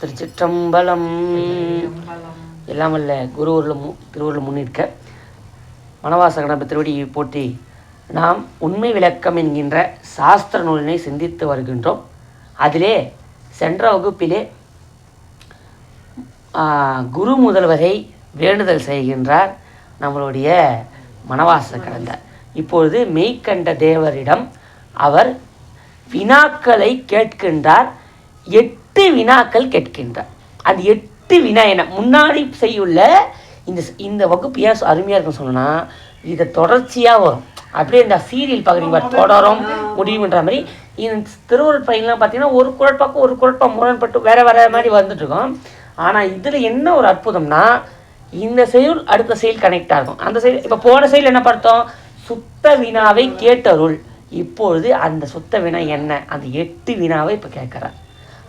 திருச்சிற்றம்பலம். எல்லாம் வல்ல குருவூரில் மு திருவூரில் முன்னிற்க. மணவாச கணபதி திருவடியை போற்றி நாம் உண்மை விளக்கம் என்கின்ற சாஸ்திர நூலினை சிந்தித்து வருகின்றோம். அதிலே சென்ற வகுப்பிலே குரு முதல்வரை வேண்டுதல் செய்கின்றார் நம்மளுடைய மணவாச கடந்த இப்பொழுது மெய்க்கண்ட தேவரிடம் அவர் வினாக்களை கேட்கின்றார். எட்டு வினாக்கள் கேட்கின்றார். அந்த எட்டு வினா என்ன? முன்னாடி செய்யுள்ள இந்த இந்த வகுப்பு ஏன் அருமையாக இருக்குன்னு சொன்னா இதை தொடர்ச்சியாக வரும். அப்படியே இந்த சீரியல் பார்க்குறீங்க தொடரும் முடிவுன்ற மாதிரி. இந்த திருவள்ளுவர் பையன்லாம் பார்த்தீங்கன்னா ஒரு குழப்பாக்கும் ஒரு குழப்பம் முரண்பட்டு வேற வேற மாதிரி வந்துட்டு இருக்கோம் ஆனால் இதில் என்ன ஒரு அற்புதம்னா இந்த செயல் அடுத்த செயல் கனெக்ட் ஆகும். அந்த செயல் இப்போ போன செயல் என்ன பார்த்தோம்? சுத்த வினாவை கேட்டருள். இப்பொழுது அந்த சுத்த வினா என்ன? அந்த எட்டு வினாவை இப்போ கேட்குறார்.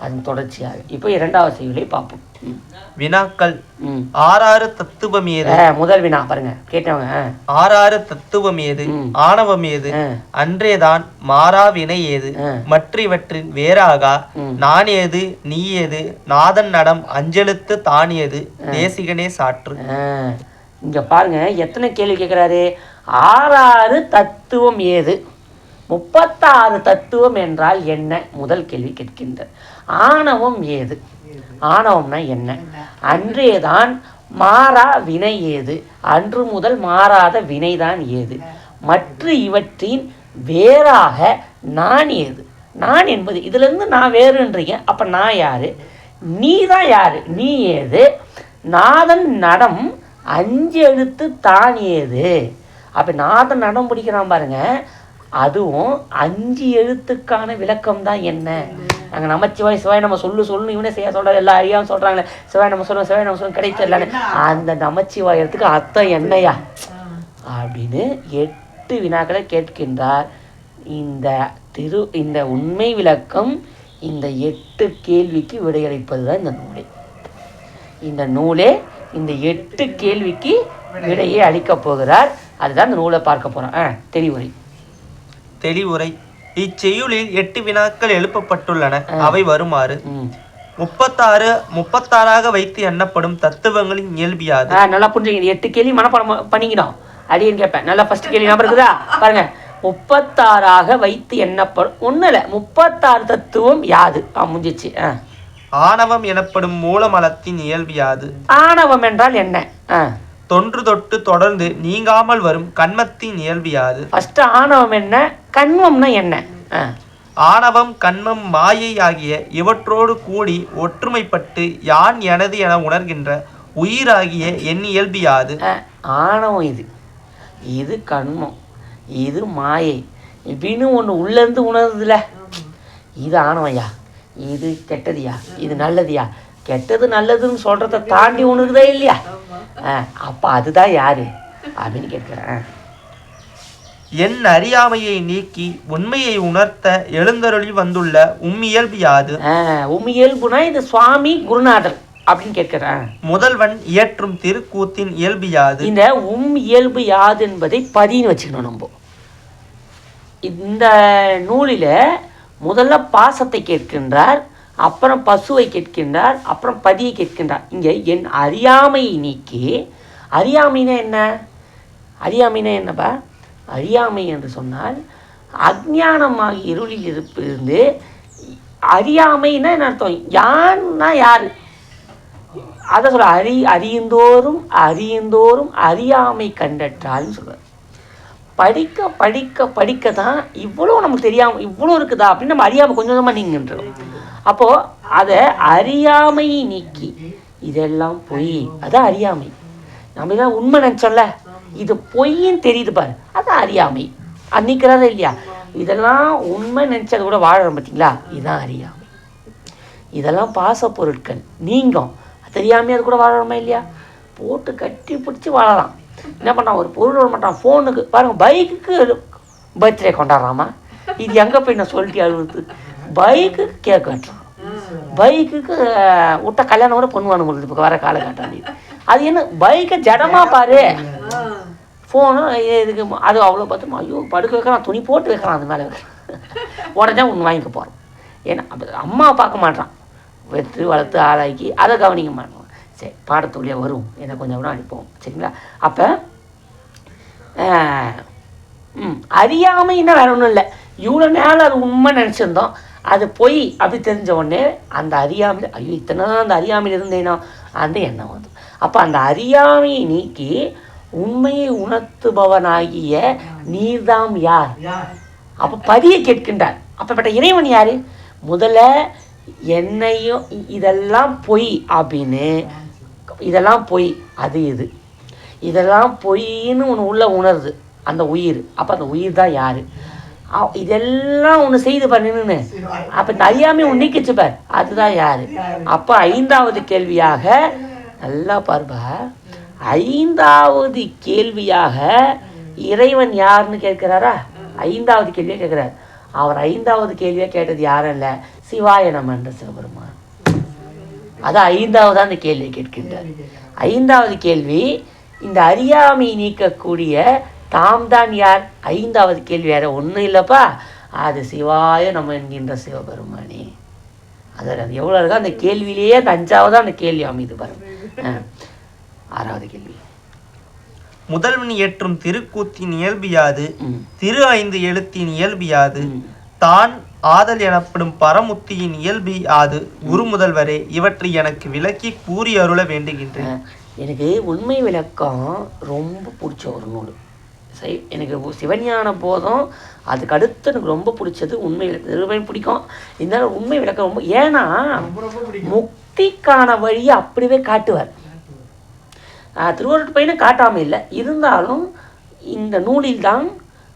அதன் தொடர்ச்சியாக. இப்போ இரண்டாவது செயலை பார்ப்போம். வினாக்கள். ஆறாறு தத்துவம் ஏது? முதல் வினா பாருங்க. கேட்டவங்க. ஆறாறு தத்துவம் ஏது. ஆணவம் ஏது. அன்றேதான் மாறா வினை ஏது. மற்றவற்றின் வேறாகா. நான் ஏது? நீ ஏது? நாதன் நடம் அஞ்செழுத்து தான் ஏது? தேசிகனே சாற்று. இங்க பாருங்க எத்தனை கேள்வி கேட்குறாரு? ஆறாறு தத்துவம் ஏது? முப்பத்தாறு தத்துவம் என்றால் என்ன? முதல் கேள்வி கேட்கின்றார். ஆணவம் ஏது? ஆணவம்னா என்ன? அன்றேதான் மாறா வினை ஏது? அன்று முதல் மாறாத வினைதான் ஏது? மற்ற இவற்றின் வேறாக நான் ஏது? நான் என்பது இதுலேருந்து நான் வேறுன்றீங்க அப்போ நான் யார்? நீ தான் யார்? நீ ஏது? நாதன் நடம் அஞ்சு எழுத்து தான் ஏது? அப்போ நாதன் நடம் பிடிக்கிறான் பாருங்க அதுவும் அஞ்சு எழுத்துக்கான விளக்கம் தான் என்ன? நாங்க நமச்சிவாய் சிவாய் நம்ம சொல்லு சொல்லு இவனே செய்ய சொல்றாரு. எல்லா அறியாம சொல்றாங்களே. சிவாய் நம்ம சொல்லுவோம் சிவாய் நம்ம சொல்லுவோம் கிடைச்சிடலான்னு அந்த நமச்சிவாயத்துக்கு அர்த்தம் என்னையா? அப்படின்னு எட்டு வினாக்களை கேட்கின்றார். இந்த திரு இந்த உண்மை விளக்கம் இந்த எட்டு கேள்விக்கு விடையளிப்பது தான் இந்த நூலே. இந்த நூலே இந்த எட்டு கேள்விக்கு விடையை அளிக்கப் போகிறார். அதுதான் இந்த நூலை பார்க்க போறோம். ஆ தெரிவுரை தெளிவுரை. இச்செய்யுளில் எட்டு வினாக்கள் எழுப்பப்பட்டுள்ளன. அவை வருமாறு. முப்பத்தாறு முப்பத்தாறாக வைத்து எண்ணப்படும் தத்துவங்களின் இயல்பியாது. நல்லா புரிஞ்சுங்க. எட்டு கேள்வி மனப்பாடம் பண்ணிக்கணும் அடியேன்னு கேட்பேன் நல்லா ஃபர்ஸ்ட் கேள்வி ஞாபகம் இருக்குதா? பாருங்க. முப்பத்தாறாக வைத்து எண்ணப்படும் ஒன்றும் இல்லை. முப்பத்தாறு தத்துவம் யாது? ஆ முடிஞ்சிச்சு. ஆ. ஆணவம் எனப்படும் மூலமலத்தின் இயல்பியாது. ஆணவம் என்றால் என்ன? தொன்று தொட்டு தொடர்ந்து நீங்காமல் வரும் கண்மத்தின் இயல்பியாது. ஃபர்ஸ்ட் ஆணவம் என்ன? கண்வம்னா என்ன? ஆ. ஆணவம் கண்மம் மாயை ஆகிய இவற்றோடு கூடி ஒற்றுமைப்பட்டு யான் எனது என உணர்கின்ற உயிராகிய என் இயல்பியாது. ஆ, ஆணவம் இது. இது கண்மம் இது மாயை. இப்படின்னு ஒன்று உள்ளேருந்து உணருதுல இது ஆணவம்யா? இது கெட்டதுயா? இது நல்லதுயா? கெட்டது நல்லதுன்னு சொல்கிறத தாண்டி உணருதே இல்லையா? ஆ அப்போ அதுதான் யாரு? அப்படின்னு கேட்குறேன். என் அறியாமையை நீக்கி உண்மையை உணர்த்த எழுந்தருளி வந்துள்ள உம்மியல்பியாது ஆ உம் இயல்புனா இது சுவாமி குருநாதர் அப்படின்னு கேட்குறேன். முதல்வன் இயற்றும் திருக்கூத்தின் இயல்பியாது இந்த உம் இயல்பு யாது என்பதை பதின்னு வச்சுக்கணும் நம்ம. இந்த நூலில் முதல்ல பாசத்தை கேட்கின்றார் அப்புறம் பசுவை கேட்கின்றார் அப்புறம் பதியை கேட்கின்றார். இங்கே என் அறியாமையை நீக்கி அறியாமைனா என்ன? அறியாமைனா என்னப்பா? அறியாமை என்று சொன்னால் அஜ்ஞானமாகி இருளில் இருப்பிருந்து அறியாமைன்னா என்ன அர்த்தம்? யான்னா யார்? அதை சொல்ல அறி அறியந்தோறும் அறியந்தோறும் அறியாமை கண்டற்றால்னு சொல்லுவார் படிக்க படிக்க படிக்க தான் இவ்வளோ நமக்கு தெரியாமல் இவ்வளோ இருக்குதா அப்படின்னு நம்ம அறியாமல் கொஞ்சம் கொஞ்சமாக நீங்கன்றோம். அப்போது அதை அறியாமையை நீக்கி இதெல்லாம் பொய். அதான் அறியாமை. நம்ம தான் உண்மை நினச்சோம்ல? இது பொய்ன்னு தெரியுது பாரு. அதான் அறியாமை. அது இல்லையா? இதெல்லாம் உண்மை நினச்சது கூட வாழறோம் பார்த்தீங்களா இதுதான் அறியாமை. இதெல்லாம் பாச பொருட்கள். நீங்கும். தெரியாமையே அது கூட வாழறோமா இல்லையா? போட்டு கட்டி பிடிச்சி வாழலாம். என்ன பண்ணான் ஒரு பொருள் விட மாட்டான் ஃபோனுக்கு பாருங்க பைக்குக்கு பர்த்டே கொண்டாடுறாமா? இது எங்கே போய் நான் சொல்லிட்டு அழுகுது பைக்குக்கு கேக் வெட்டுறான் பைக்குக்கு விட்ட கல்யாணம் கூட பொண்ணு வாங்க முடியுது இப்போ வர காலகட்டம் அது என்ன பைக்கை ஜடமா பாரு. ஃபோனு இதுக்கு அது அவ்வளோ பார்த்து ஐயோ படுக்க வைக்கிறான் துணி போட்டு வைக்கிறான் அது மேலே. உடனே ஒன்று வாங்கிக்க போகிறோம் ஏன்னா அப்ப அம்மா பார்க்க மாட்டான் வெற்று வளர்த்து ஆளாக்கி அதை கவனிக்க மாட்டோம் சரி பாடத்துள்ளே வரும் எனக்கு கொஞ்சம் கூட அனுப்புவோம் சரிங்களா? அப்போ ம் அறியாமைன்னா வேற ஒன்றும் இல்லை. இவ்வளோ நேரம் அது உண்மை நினச்சிருந்தோம். அது பொய் அப்படி தெரிஞ்ச உடனே அந்த அறியாமை ஐயோ இத்தனை நாள் அந்த அறியாமையில் இருந்தேனோ? அந்த எண்ணம் வந்து அப்போ அந்த அறியாமையை நீக்கி உண்மையை உணர்த்துபவனாகிய நீர்தாம் யார்? அப்போ பதியை கேட்கின்றார். அப்பப்பட்ட இறைவன் யாரு? முதல்ல என்னையும் இதெல்லாம் பொய் அப்படின்னு. இதெல்லாம் பொய். அது இது இதெல்லாம் பொய்ன்னு ஒன்று உள்ள உணருது. அந்த உயிர். அப்போ அந்த உயிர் தான் யாரு? இதெல்லாம் ஒன்று செய்து பண்ணுன்னு அப்போ இந்த அறியாமை ஒன்று நீக்கிச்சு பார். அதுதான் யாரு? அப்போ ஐந்தாவது கேள்வியாக நல்லா பாருப்பா. ஐந்தாவது கேள்வியாக இறைவன் யாருன்னு கேட்கிறாரா? ஐந்தாவது கேள்வியாக கேட்குறாரு. அவர் ஐந்தாவது கேள்வியாக கேட்டது யாரும் இல்லை சிவாய நமன்ற சிவபெருமான். அதான் ஐந்தாவது அந்த கேள்வியை கேட்கின்றார். ஐந்தாவது கேள்வி இந்த அறியாமை நீக்கக்கூடிய தாம் தான் யார்? ஐந்தாவது கேள்வி வேறு ஒன்றும் இல்லைப்பா. அது சிவாய நம்ம என்கின்ற சிவபெருமானே. அதில் அது எவ்வளோ இருக்கோ அந்த கேள்வியிலேயே அந்த அஞ்சாவது அந்த கேள்வி அமைது பாருங்க. ஆறாவது கேள்வி. முதல்வன் இயற்றும் திருக்கூத்தின் இயல்பியாது திரு ஐந்து எழுத்தின் இயல்பியாது. தான் ஆதல் எனப்படும் பரமுத்தியின் இயல்பி ஆது குரு முதல்வரே இவற்றை எனக்கு விளக்கி கூறி அருள வேண்டுகின்றேன். எனக்கு உண்மை விளக்கம் ரொம்ப பிடிச்ச ஒரு நூல். சரி எனக்கு சிவஞான போதும் அதுக்கு அடுத்து எனக்கு ரொம்ப பிடிச்சது உண்மை விளக்கம். பிடிக்கும். இருந்தாலும் உண்மை விளக்கம் ரொம்ப ஏன்னா முக்திக்கான வழியை அப்படியே காட்டுவார். அஹ் பையனை காட்டாமல் இல்லை. இருந்தாலும் இந்த நூலில் தான்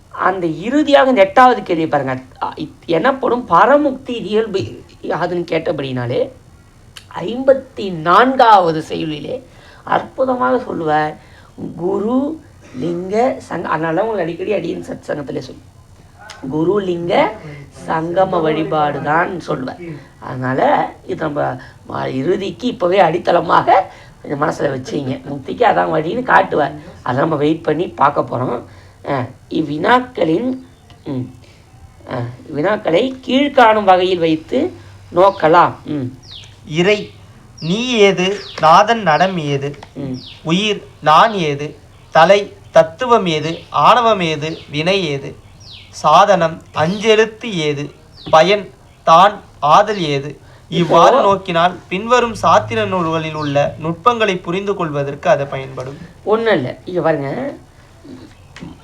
அந்த இறுதியாக இந்த எட்டாவது கேள்வி பாருங்க. இத்- எனப்படும் பரமுக்தி இயல்பு யாதுன்னு கேட்டபடினாலே ஐம்பத்தி நான்காவது செயலிலே அற்புதமாக சொல்லுவார். குரு லிங்க சங்க அதனால உங்களுக்கு அடிக்கடி அடியின் சத் சங்கத்திலே சொல்லு. குரு லிங்க சங்கம வழிபாடு தான் சொல்லுவேன் அதனால இது நம்ம இறுதிக்கு இப்போவே அடித்தளமாக இந்த மனசில் வச்சிங்க. முக்திக்கு அதான் வழின்னு காட்டுவார். அதை நம்ம வெயிட் பண்ணி பார்க்க போகிறோம் இவ்வினாக்களின் வினாக்களை கீழ்காணும் வகையில் வைத்து நோக்கலாம். ம். இறை நீ ஏது நாதன் நடம் ஏது ம். உயிர் நான் ஏது தலை தத்துவம் ஏது ஆணவம் ஏது வினை ஏது சாதனம் அஞ்செழுத்து ஏது? பயன் தான் ஆதல் ஏது? இவ்வாறு நோக்கினால் பின்வரும் சாத்திர நூல்களில் உள்ள நுட்பங்களை புரிந்து கொள்வதற்கு அது பயன்படும். ஒன்றும் இல்லை. இங்கே பாருங்க.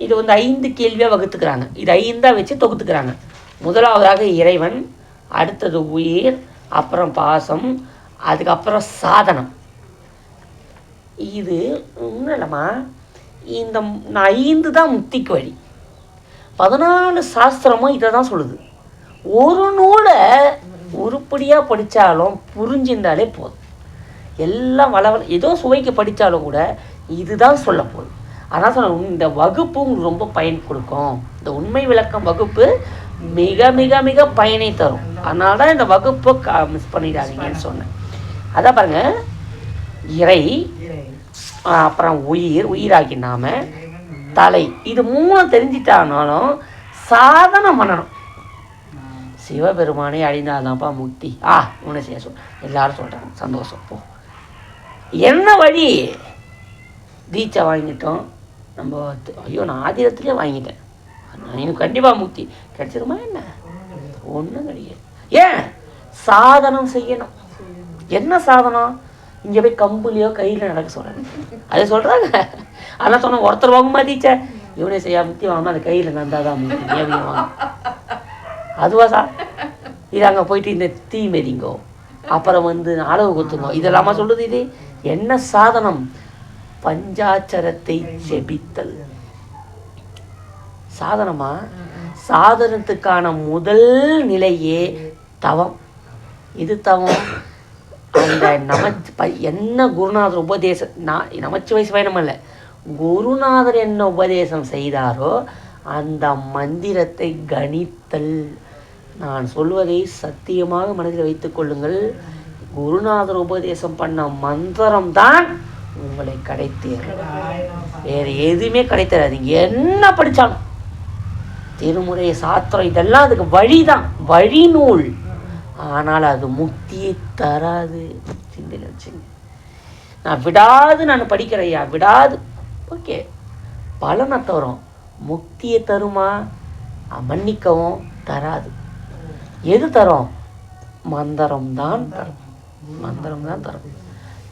இது வந்து ஐந்து கேள்வியாக வகுத்துக்கிறாங்க. இது ஐந்தாக வச்சு தொகுத்துக்கிறாங்க. முதலாவதாக இறைவன் அடுத்தது உயிர் அப்புறம் பாசம் அதுக்கப்புறம் சாதனம். இது ஒன்றும் இல்லைம்மா. இந்த ஐந்து தான் முக்திக்கு வழி. பதினாலு சாஸ்திரமும் இதை தான் சொல்லுது. ஒரு நூலை உருப்படியாக படித்தாலும் புரிஞ்சிருந்தாலே போதும். எல்லாம் வள வள ஏதோ சுவைக்கு படித்தாலும் கூட இதுதான் சொல்ல போகுது அதான் சொன்ன இந்த வகுப்பு உங்களுக்கு ரொம்ப பயன் கொடுக்கும். இந்த உண்மை விளக்கம் வகுப்பு மிக மிக மிக பயனை தரும். அதனால தான் இந்த வகுப்பை க மிஸ் பண்ணிடாதீங்கன்னு சொன்னேன். அதான் பாருங்க இறை அப்புறம் உயிர் உயிராகி நாம தலை. இது மூணும் தெரிஞ்சிட்டானாலும் சாதனம் பண்ணணும். சிவபெருமானே அழிந்தாதான்ப்பா முக்தி. ஆ உன்னை செய்ய சொல். எல்லாரும் சொல்கிறாங்க சந்தோஷம். போ. என்ன வழி? தீட்சை வாங்கிட்டோம். நம்ம ஐயோ நான் ஆதிரத்துலேயே வாங்கிட்டேன். நான் எனக்கு கண்டிப்பாக முக்தி. கிடைச்சிருமா என்ன? ஒன்றும் கிடையாது. ஏன்? சாதனம் செய்யணும். என்ன சாதனம்? இங்கே போய் கம்புலையோ கையில் நடக்க சொல்கிறேன் அதை சொல்கிறாங்க அதெல்லாம் சொன்ன ஒருத்தர் வாங்குமா தீட்சை இவனே செய்யா முத்தி வாங்கினா அந்த கையில் நந்தாதான் முக்தி வாங்க? அதுவா சா இது அங்கே போயிட்டு இந்த தீ மெதிங்கோ அப்புறம் வந்து அளவு குத்துங்கோ இதெல்லாமா சொல்லுது இது? என்ன சாதனம்? பஞ்சாச்சரத்தை ஜெபித்தல் சாதனமா? சாதனத்துக்கான முதல் நிலையே தவம். இது தவம். அந்த நமச்சு ப- என்ன குருநாதர் உபதேசம் நான் நமச்சிவாய சிவாயனம் அல்ல குருநாதர் என்ன உபதேசம் செய்தாரோ அந்த மந்திரத்தை கணித்தல். நான் சொல்வதை சத்தியமாக மனதில் வைத்துக் கொள்ளுங்கள். குருநாதர் உபதேசம் பண்ண மந்திரம் தான் உங்களை கிடைத்தேறும் வேறு எதுவுமே கிடைத்தராதீங்க என்ன படித்தாலும் திருமுறை சாத்திரம் இதெல்லாம் அதுக்கு வழிதான். வழிநூல். ஆனால் அது முக்தியை தராது. சிந்தையில் வச்சுங்க நான் விடாது நான் படிக்கிறேன் விடாது. ஓகே. பலனை தரும். முக்தியை தருமா? மன்னிக்கவும் தராது. எது தரும்? மந்திரம் தான் தரும். மந்திரம் தான் தரும்.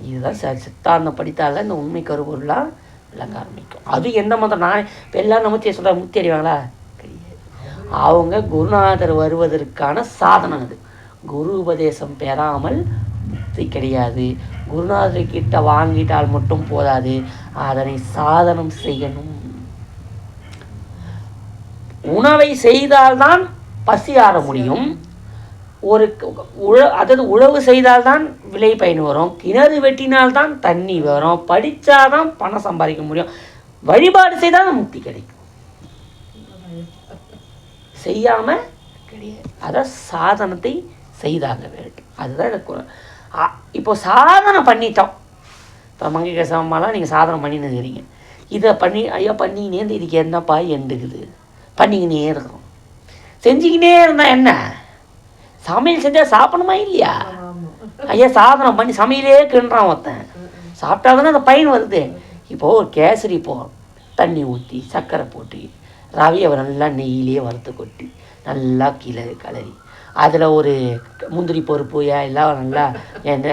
இதுதான் ச சித்தாந்தம் படித்தால இந்த உண்மை கருவொருளாக விளங்க ஆரம்பிக்கும். அது எந்த மந்திரம்? நான் இப்போ எல்லாம் நமத்தியை சொல்கிற முக்தி அடைவாங்களா? கிடையாது அவங்க குருநாதர் வருவதற்கான சாதனம் அது. குரு உபதேசம் பெறாமல் முக்தி கிடையாது. குருநாதர் கிட்ட வாங்கிட்டால் மட்டும் போதாது. அதனை சாதனம் செய்யணும். உணவை செய்தால்தான் பசி ஆற முடியும். ஒரு உழ அதாவது உழவு செய்தால்தான் விளை பயன் வரும். கிணறு வெட்டினால்தான் தண்ணி வரும். படித்தாதான் பணம் சம்பாதிக்க முடியும். வழிபாடு செய்தால் முக்தி கிடைக்கும். செய்யாமல் கிடையாது. அதான் சாதனத்தை செய்தாங்க வேண்டும் அதுதான் எனக்கு இப்போ சாதனை பண்ணிட்டோம். இப்போ மங்கிக சமமாலாம் நீங்கள் சாதனை பண்ணின்னு இருக்கிறீங்க இதை பண்ணி ஐயா பண்ணிக்கினே இருந்து இதுக்கு என்னப்பா எண்டுக்குது? பண்ணிக்கினே இருக்கிறோம் செஞ்சுக்கினே இருந்தால் என்ன? சமையல் செஞ்சால் சாப்பிடணுமா இல்லையா? ஐயா சாதனை பண்ணி சமையலே கிண்டுறான் ஒருத்தன். சாப்பிட்டா தானே அந்த பயன் வருது. இப்போது ஒரு கேசரி போ தண்ணி ஊற்றி சர்க்கரை போட்டு ரவையை நல்லா நெய்யிலே வறுத்து கொட்டி நல்லா கீழே கலரி அதில் ஒரு முந்திரி பருப்பு எல்லாம் நல்லா என்ன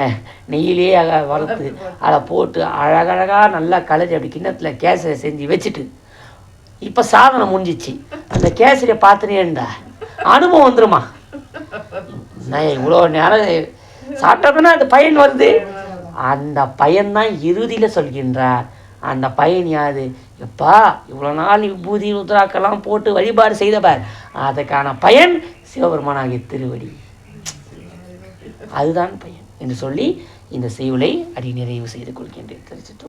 நெய்யிலே அக- வறுத்து அதை போட்டு அழகழகாக நல்லா கலரி அப்படி கிண்ணத்தில் கேசரி செஞ்சு வச்சுட்டு இப்போ சாதனை முடிஞ்சிச்சு. அந்த கேசரியை பார்த்துனேன்டா அனுபவம் வந்துருமா? நான் இவ்வளோ நேரம் சாப்பிட்டதுன்னா அது பயன் வருது. அந்த பயன்தான் இறுதியில் சொல்கின்றார். அந்த பயன் யாது? எப்பா இவ்வளோ நாள் விபூதி ருத்ராக்கெல்லாம் போட்டு வழிபாடு செய்தவர் அதுக்கான பயன் சிவபெருமானாகிய திருவடி. அதுதான் பயன். என்று சொல்லி இந்த செய்வலை அடி நிறைவு செய்து கொள்கின்றேன். தெரிஞ்சிட்டோம்.